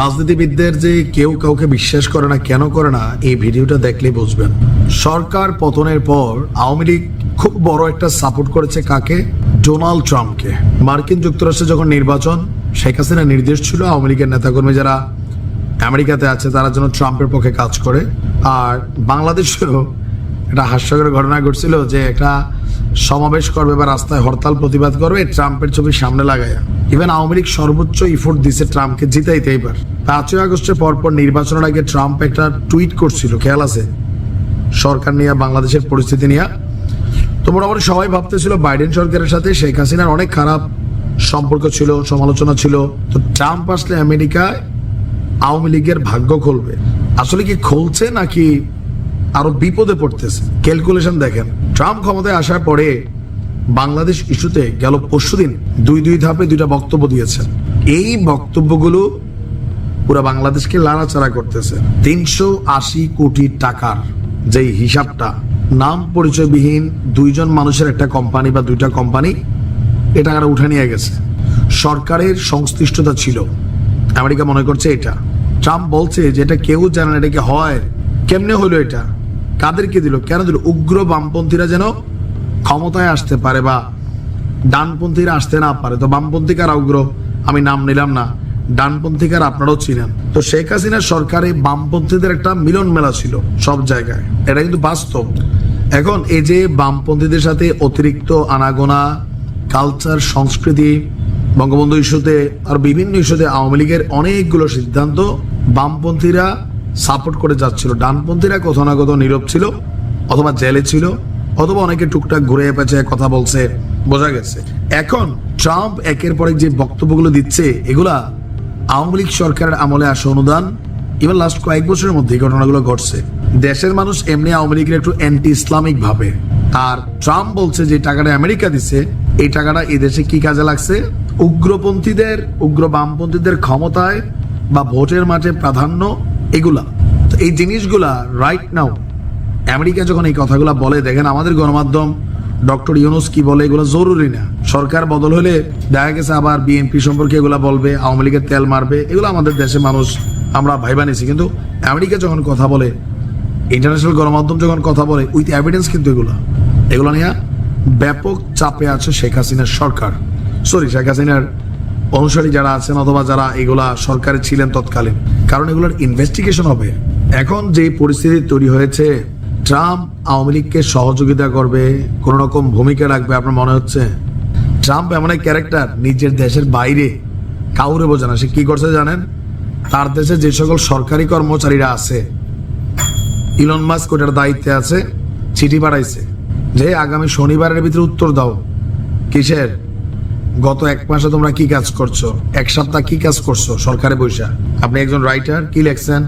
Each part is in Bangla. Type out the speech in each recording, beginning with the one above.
রাজনীতিবিদদের যে কেউ কাউকে বিশ্বাস করে না, কেন করে না, এই ভিডিওটা দেখলে বুঝবেন। সরকার পতনের পর আওয়ামী লীগ খুব বড় একটা সাপোর্ট করেছে কাকে? ডোনাল্ড ট্রাম্পকে। মার্কিন যুক্তরাষ্ট্রে যখন নির্বাচন, শেখ হাসিনা নির্দেশ ছিল আওয়ামী লীগের নেতাকর্মী যারা আমেরিকাতে আছে, তারা যেন ট্রাম্পের পক্ষে কাজ করে। আর বাংলাদেশেও একটা হাস্যকর ঘটনা ঘটছিল যে একটা সমাবেশ করবে বা রাস্তায় হরতাল প্রতিবাদ করবে, ট্রাম্পের ছবি সামনে লাগায়। ইভেন আওয়ামী লীগ সর্বোচ্চ ইফোর্ট দিছে ট্রাম্পকে জিতাইতে এবার। পাঁচই আগস্টের পরপর নির্বাচনের আগে ট্রাম্প একটা টুইট করছিল, খেয়াল আছে? সরকার নিয়ে, বাংলাদেশের পরিস্থিতি নিয়ে। তো মোটামুটি সবাই ভাবতেছিল বাইডেন সরকারের সাথে, শেখ হাসিনার অনেক খারাপ সম্পর্ক ছিল, সমালোচনা ছিল। তো ট্রাম্প আসলে আমেরিকায় আওয়ামী লীগের ভাগ্য খুলবে। আসলে কি খুলছে নাকি আরও বিপদে পড়তেছে? ক্যালকুলেশন দেখেন। ট্রাম্প ক্ষমতায় আসার পরে বাংলাদেশ ইস্যুতে গেল পরশুদিন দুই দুই ধাপে দুইটা বক্তব্য দিয়েছেন। এই বক্তব্যগুলো পুরো বাংলাদেশকে লাড়াচাড়া করতেছে। তিনশো আশি কোটি টাকার যেই হিসাবটা, নাম পরিচয়বিহীন দুইজন মানুষের একটা কোম্পানি বা দুইটা কোম্পানি এ টাকাটা উঠে নিয়ে গেছে। সরকারের সংশ্লিষ্টতা ছিল। আমেরিকা মনে করছে এটা। ট্রাম্প বলছে যে এটা কেউ জানে না এটা কি হয়। কেমনে হলো এটা? কাদেরকে দিল? কেন দিল? উগ্র বামপন্থীরা যেন ক্ষমতায় আসতে পারে বা ডানপন্থীরা আসতে না পারে, তো বামপন্থী কার উগ্র? আমি নাম নিলাম না। ডানপন্থীকার আপনারাও চিনেন। তো শেখ হাসিনার সরকারে বামপন্থীদের একটা মিলন মেলা ছিল সব জায়গায়। এটা কিন্তু বাস্তব। এখন এই যে বামপন্থীদের সাথে অতিরিক্ত আনাগোনা কালচার সংস্কৃতি, বঙ্গবন্ধু ইস্যুতে আর বিভিন্ন ইস্যুতে আওয়ামী লীগের অনেকগুলো সিদ্ধান্ত বামপন্থীরা সাপোর্ট করে যাচ্ছিল। ডানপন্থীরা কোথাও না কোথাও নীরব ছিল অথবা জেলে ছিল। অথবা অনেকে টুকটাক ঘুরে পেঁচে কথা বলছে, বোঝা গেছে। এখন ট্রাম্প একের পর এক যে বক্তব্যগুলো দিচ্ছে, এগুলা আওয়ামী লীগ সরকারের আমলে আসা অনুদান, এবার লাস্ট কয়েক বছরের মধ্যে ঘটনাগুলো ঘটছে। দেশের মানুষ এমনি আওয়ামী লীগের একটু অ্যান্টি ইসলামিক ভাবে। আর ট্রাম্প বলছে যে টাকাটা আমেরিকা দিছে, এই টাকাটা এই দেশে কি কাজে লাগছে? উগ্রপন্থীদের, উগ্র বামপন্থীদের ক্ষমতায় বা ভোটের মাঠে প্রাধান্য এগুলা। তো এই জিনিসগুলা রাইট নাও আমেরিকা যখন এই কথাগুলো বলে, দেখেন আমাদের গণমাধ্যম ডক্টর ইউনুস কি বলে, এগুলো জরুরি না। সরকার বদল হলে দেখা গেছে আবার বিএনপি সম্পর্কে এগুলো বলবে, আওয়ামী লীগের তেল মারবে, এগুলো আমাদের দেশে মানুষ, আমরা ভাইবা নিছি। কিন্তু আমেরিকা যখন কথা বলে ইন্টারন্যাশনাল গণমাধ্যম যখন কথা বলে উইথ এভিডেন্স কিন্তু এগুলো। এগুলো নিয়ে ব্যাপক চাপে আছে শেখ হাসিনার সরকার। সরি শেখ হাসিনার অনুসারী যারা আছেন অথবা যারা এগুলা সরকারে ছিলেন তৎকালীন, কারণ এগুলোর ইনভেস্টিগেশন হবে। এখন যে পরিস্থিতি তৈরি হয়েছে ট্রাম্প আওয়ামী লীগকে সহযোগিতা করবে, কোন রকম ভূমিকা রাখবে আপনার মনে হচ্ছে? ট্রাম্প এমন এক ক্যারেক্টার নিজের দেশের বাইরে কাউরে বোঝে না সে কি করছে জানেন? তার দেশে যে সকল সরকারি কর্মচারীরা আছে ইলন মাস্ক ওটার দায়িত্বে আছে, চিঠি পাঠাইছে যে, আগামী শনিবারের ভিতরে উত্তর দাও। কিসের? গত এক মাসে তোমরা কি কাজ করছ? এক সপ্তাহ কি কাজ করছ? সরকারে বৈশা আপনি একজন রাইটার কি লেখছেন?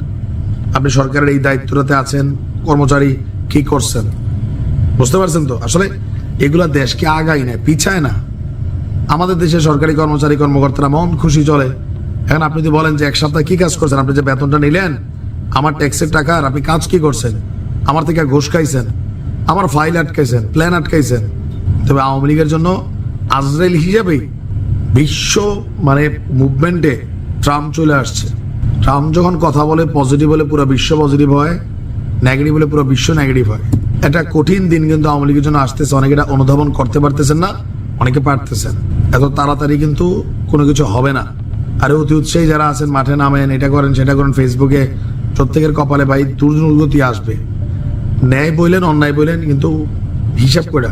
আপনি সরকারের এই দায়িত্বটাতে আছেন। কর্মচারী কি করছেন? বুঝতে পারছেন তো? আসলে এগুলা দেশকে আগাই না পিছায় না। আমাদের দেশে সরকারি কর্মচারী, কর্মকর্তারা মন খুশি চলে। এখন আপনি যদি বলেন যে এক সপ্তাহ কি কাজ করছেন? আপনি যে বেতনটা নিলেন, আমার ট্যাক্সের টাকা আর আপনি কাজ কি করছেন? আমার থেকে ঘুষ খাইছেন, আমার ফাইল আটকাইছেন, প্ল্যান আটকাইছেন। তবে আওয়ামী লীগের জন্য আজরাইল হিসাবেই বিশ্ব মানে মুভমেন্টে ট্রাম্প চলে আসছে। ট্রাম্প যখন কথা বলে পজিটিভ বলে, পুরো বিশ্ব পজিটিভ হয়। নেগেটিভ হলে পুরো বিশ্ব নেগেটিভ হয়। একটা কঠিন দিন কিন্তু আওয়ামী লীগের জন্য আসতেছে। অনেকে এটা অনুধাবন করতে পারতেছেন না, অনেকে পারতেছেন। এত তাড়াতাড়ি কিন্তু কোনো কিছু হবে না। আর অতি উৎসাহী যারা আছেন, মাঠে নামেন, এটা করেন, সেটা করেন ফেসবুকে প্রত্যেকের কপালে ভাই দুর্গতি আসবে। ন্যায় বললেন, অন্যায় বললেন, কিন্তু হিসাব করে